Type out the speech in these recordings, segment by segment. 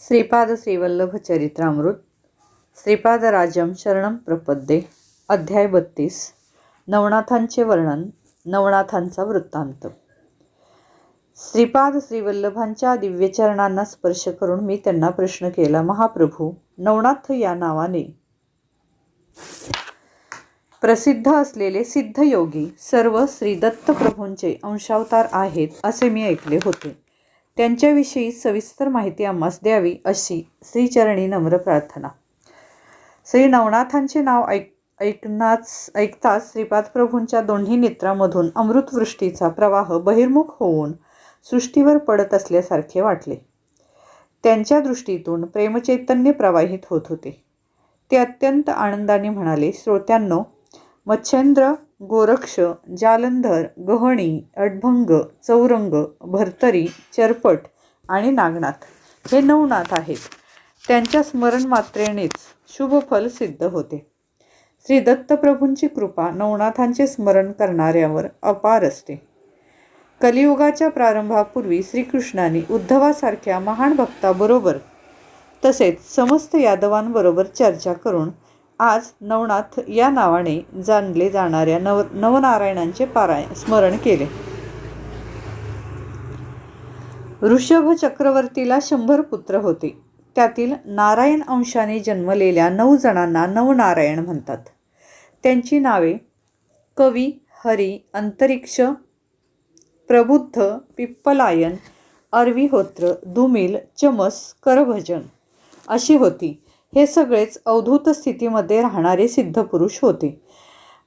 श्रीपाद श्रीवल्लभ चरित्रामृत श्रीपाद राजम शरणम प्रपद्ये अध्याय बत्तीस नवनाथांचे वर्णन नवनाथांचा वृत्तांत. श्रीपाद श्रीवल्लभांच्या दिव्यचरणांना स्पर्श करून मी त्यांना प्रश्न केला महाप्रभू नवनाथ या नावाने प्रसिद्ध असलेले सिद्ध योगी सर्व श्रीदत्त प्रभूंचे अंशावतार आहेत असे मी ऐकले होते. त्यांच्याविषयी सविस्तर माहिती आम्हास द्यावी अशी श्रीचरणी नम्र प्रार्थना. श्री नवनाथांचे नाव ऐक ऐकनाच ऐकताच श्रीपाद प्रभूंच्या दोन्ही नेत्रामधून अमृतवृष्टीचा प्रवाह बहिर्मुख होऊन सृष्टीवर पडत असल्यासारखे वाटले. त्यांच्या दृष्टीतून प्रेमचैतन्य प्रवाहित होत होते. ते अत्यंत आनंदाने म्हणाले श्रोत्यांनो मच्छेंद्र गोरक्ष जालंधर गहणी अडभंग चौरंग भरतरी चरपट आणि नागनाथ हे नवनाथ आहेत. त्यांच्या स्मरण मात्रेनेच शुभफल सिद्ध होते. श्री दत्तप्रभूंची कृपा नवनाथांचे स्मरण करणाऱ्यावर अपार असते. कलियुगाच्या प्रारंभापूर्वी श्रीकृष्णाने उद्धवासारख्या महान भक्ताबरोबर तसेच समस्त यादवांबरोबर चर्चा करून आज नवनाथ या नावाने जाणले जाणाऱ्या नव नवनारायणांचे पारायण स्मरण केले. ऋषभ चक्रवर्तीला शंभर पुत्र होते. त्यातील नारायण अंशाने जन्मलेल्या नऊ जणांना नवनारायण म्हणतात. त्यांची नावे कवी हरी अंतरिक्ष प्रबुद्ध पिप्पलायन अरविहोत्र धुमिल चमस करभजन अशी होती. हे सगळेच अवधूत स्थितीमध्ये राहणारे सिद्धपुरुष होते.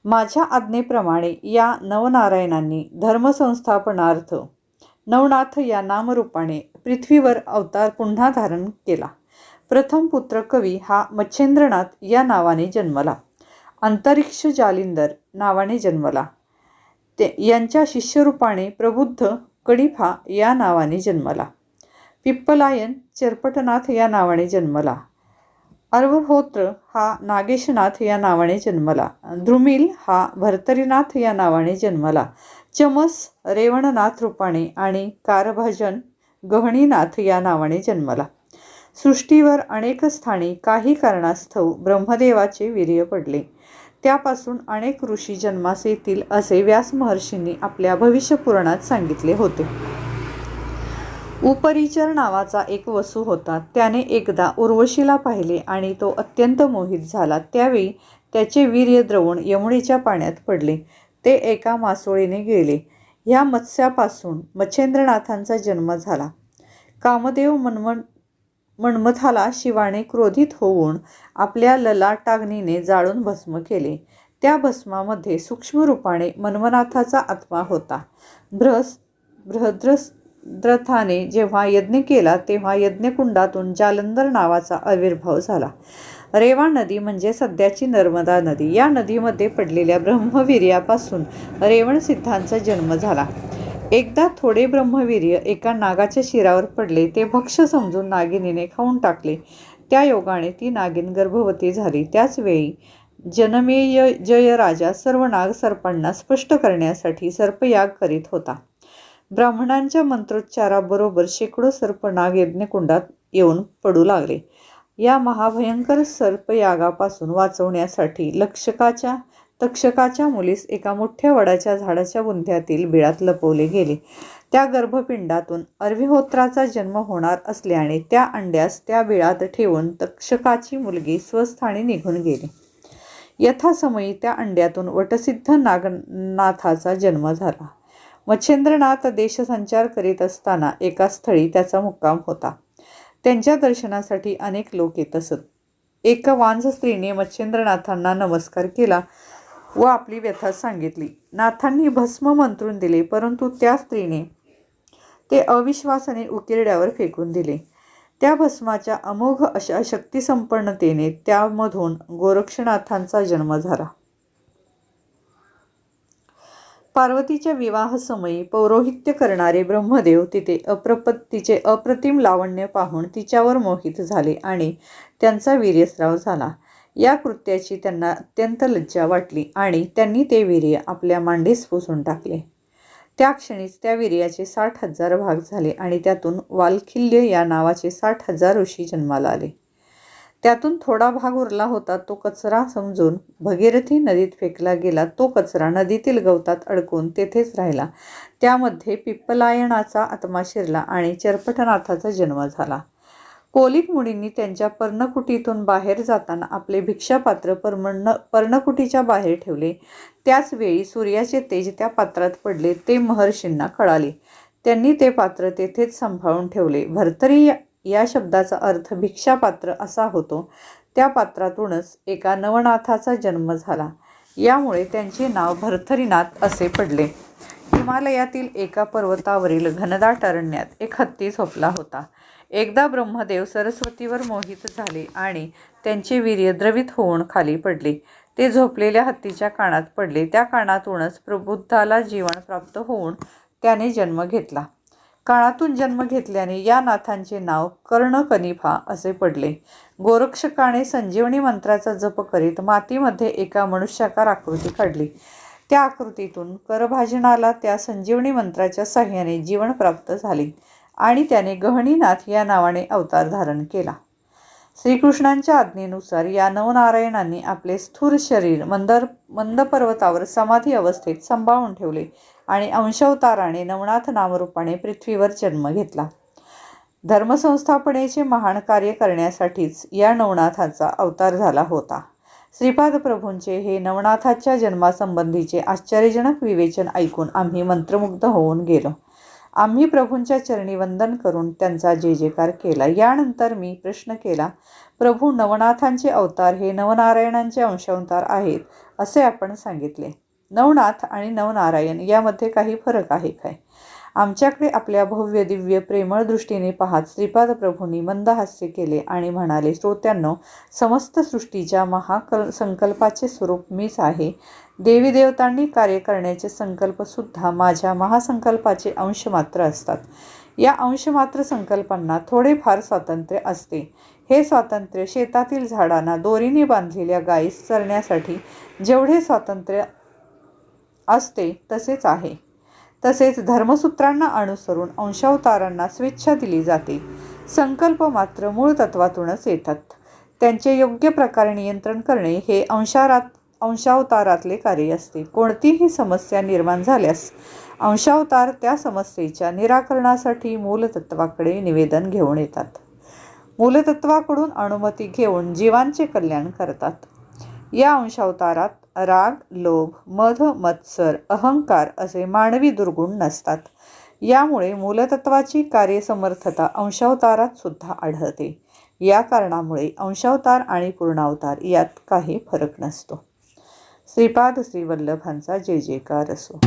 माझ्या आज्ञेप्रमाणे या नवनारायणांनी धर्मसंस्थापनार्थ नवनाथ या नामरूपाने पृथ्वीवर अवतार पुन्हा धारण केला. प्रथम पुत्र कवी हा मच्छेंद्रनाथ या नावाने जन्मला. अंतरिक्ष जालिंदर नावाने जन्मला. ते यांच्या शिष्यरूपाने प्रबुद्ध कडिफा या नावाने जन्मला. पिप्पलायन चरपटनाथ या नावाने जन्मला. अर्वहोत्र हा नागेशनाथ या नावाने जन्मला. ध्रुमिल हा भरतरीनाथ या नावाने जन्मला. चमस रेवणनाथ रूपाने आणि कारभजन गहणीनाथ या नावाने जन्मला. सृष्टीवर अनेक स्थानी काही कारणास्तव ब्रह्मदेवाचे वीर्य पडले. त्यापासून अनेक ऋषी जन्मास येतील असे व्यास महर्षींनी आपल्या भविष्यपुराणात सांगितले होते. उपरिचर नावाचा एक वसू होता. त्याने एकदा उर्वशीला पाहिले आणि तो अत्यंत मोहित झाला. त्यावेळी त्याचे वीर्य द्रवण यमुनेच्या पाण्यात पडले. ते एका मासोळीने गेले. ह्या मत्स्यापासून मच्छेंद्रनाथांचा जन्म झाला. कामदेव मनमन मन्मथाला शिवाने क्रोधित होऊन आपल्या ललाटाग्नीने जाळून भस्म केले. त्या भस्मामध्ये सूक्ष्म रूपाने मन्मनाथाचा आत्मा होता. भ्रस भ्रद्रस्त बृहद्रथाने जेव्हा यज्ञ केला तेव्हा यज्ञकुंडातून जालंधर नावाचा आविर्भाव झाला. रेवा नदी म्हणजे सध्याची नर्मदा नदी. या नदीमध्ये पडलेल्या ब्रह्मवीर्यापासून रेवण सिद्धांचा जन्म झाला. एकदा थोडे ब्रह्मवीर्य एका नागाच्या शिरावर पडले ते भक्ष समजून नागिनीने खाऊन टाकले. त्या योगाने ती नागिन गर्भवती झाली. त्याचवेळी जनमेय जयराजा सर्व नाग सर्पांना स्पष्ट करण्यासाठी सर्पयाग करीत होता. ब्राह्मणांच्या मंत्रोच्चाराबरोबर शेकडो सर्प नाग यज्ञकुंडात येऊन पडू लागले. या महाभयंकर सर्पयागापासून वाचवण्यासाठी लक्षकाच्या तक्षकाच्या मुलीस एका मोठ्या वडाच्या झाडाच्या बुंध्यातील बिळात लपवले गेले. त्या गर्भपिंडातून अर्विहोत्राचा जन्म होणार असल्याने त्या अंड्यास त्या बिळात ठेवून तक्षकाची मुलगी स्वस्थानी निघून गेली. यथासमयी त्या अंड्यातून वटसिद्ध नागनाथाचा जन्म झाला. मच्छेंद्रनाथ देशसंचार करीत असताना एका स्थळी त्याचा मुक्काम होता. त्यांच्या दर्शनासाठी अनेक लोक येत असत एका वांझ स्त्रीने मच्छेंद्रनाथांना नमस्कार केला व आपली व्यथा सांगितली. नाथांनी भस्म मंत्रून दिले परंतु त्या स्त्रीने ते अविश्वासाने उकिरड्यावर फेकून दिले. त्या भस्माच्या अमोघ अशा शक्तिसंपन्नतेने त्यामधून गोरक्षनाथांचा जन्म झाला. पार्वतीच्या विवाहसमयी पौरोहित्य करणारे ब्रह्मदेव तिथे अप्रप तिचे अप्रतिम लावण्य पाहून तिच्यावर मोहित झाले आणि त्यांचा वीर्यस्राव झाला. या कृत्याची त्यांना अत्यंत लज्जा वाटली आणि त्यांनी ते वीर्य आपल्या मांडीस पुसून टाकले. त्या क्षणीच त्या वीर्याचे साठ हजार भाग झाले आणि त्यातून वालखिल्य या नावाचे साठ हजार ऋषी जन्माला आले. त्यातून थोडा भाग उरला होता तो कचरा समजून भगीरथी नदीत फेकला गेला. तो कचरा नदीतील गवतात अडकून तेथेच राहिला. त्यामध्ये पिप्पलायनाचा आत्मा शिरला आणि चरपटनाथाचा जन्म झाला. कोलिक मुनींनी त्यांच्या पर्णकुटीतून बाहेर जाताना आपले भिक्षापात्र पर्मण पर्णकुटीच्या बाहेर ठेवले. त्याच वेळी सूर्याचे तेज त्या पात्रात पडले ते महर्षींना कळाले. त्यांनी ते पात्र तेथेच सांभाळून ठेवले. भरतरी या- शब्दाचा अर्थ भिक्षापात्र असा होतो. त्या पात्रातूनच एका नवनाथाचा जन्म झाला. यामुळे त्यांचे नाव भरथरीनाथ असे पडले. हिमालयातील एका पर्वतावरील घनदाट अरण्यात एक हत्ती झोपला होता. एकदा ब्रह्मदेव सरस्वतीवर मोहित झाले आणि त्यांचे वीर्य द्रवित होऊन खाली पडले. ते झोपलेल्या हत्तीच्या कानात पडले. त्या कानातूनच प्रबुद्धाला जीवन प्राप्त होऊन त्याने जन्म घेतला. काळातून जन्म घेतल्याने या नाथांचे नाव कर्णकनिफा असे पडले. गोरक्षकाने संजीवनी मंत्राचा जप करीत मातीमध्ये एका मनुष्याकार आकृती काढली. त्या आकृतीतून करभाजनाला त्या संजीवनी मंत्राच्या साह्याने जीवन प्राप्त झाले आणि त्याने गहणीनाथ या नावाने अवतार धारण केला. श्रीकृष्णांच्या आज्ञेनुसार या नवनारायणांनी आपले स्थूर शरीर मंदर मंद पर्वतावर समाधी अवस्थेत सांभाळून ठेवले आणि अंशवताराने नवनाथ नामरूपाने पृथ्वीवर जन्म घेतला. धर्मसंस्थापनेचे महान कार्य करण्यासाठीच या नवनाथाचा अवतार झाला होता. श्रीपाद प्रभूंचे हे नवनाथाच्या जन्मासंबंधीचे आश्चर्यजनक विवेचन ऐकून आम्ही मंत्रमुग्ध होऊन गेलो. आम्ही प्रभूंच्या चरणी वंदन करून त्यांचा जे जेकार केला. यानंतर मी प्रश्न केला प्रभू नवनाथांचे अवतार हे नवनारायणांचे अंशावतार आहेत असे आपण सांगितले. नवनाथ आणि नवनारायण यामध्ये काही फरक आहे काय? आमच्याकडे आपल्या भव्य दिव्य प्रेमळ दृष्टीने पाहत श्रीपाद प्रभूंनी मंद हास्य केले आणि म्हणाले श्रोत्यांनो समस्त सृष्टीच्या महाकल संकल्पाचे स्वरूप मीच आहे. देवी देवतांनी कार्य करण्याचे संकल्पसुद्धा माझ्या महासंकल्पाचे अंश मात्र असतात. या अंशमात्र संकल्पांना थोडेफार स्वातंत्र्य असते. हे स्वातंत्र्य शेतातील झाडांना दोरीने बांधलेल्या गायीस चरण्यासाठी जेवढे स्वातंत्र्य असते तसेच आहे. तसेच धर्मसूत्रांना अनुसरून अंशावतारांना स्वेच्छा दिली जाते. संकल्प मात्र मूळ तत्वातूनच येतात. त्यांचे योग्य प्रकारे नियंत्रण करणे हे अंशारात अंशावतारातले कार्य असते. कोणतीही समस्या निर्माण झाल्यास अंशावतार त्या समस्येच्या निराकरणासाठी मूलतत्वाकडे निवेदन घेऊन येतात. मूलतत्वाकडून अनुमती घेऊन जीवांचे कल्याण करतात. या अंशावतारात राग लोभ मध मत्सर अहंकार असे मानवी दुर्गुण नसतात. यामुळे मूलतत्वाची कार्यसमर्थता अंशावतारात सुद्धा आढळते. या कारणामुळे अंशावतार आणि पूर्णावतार यात काही फरक नसतो. श्रीपाद श्रीवल्लभांचा जय जयकार असो.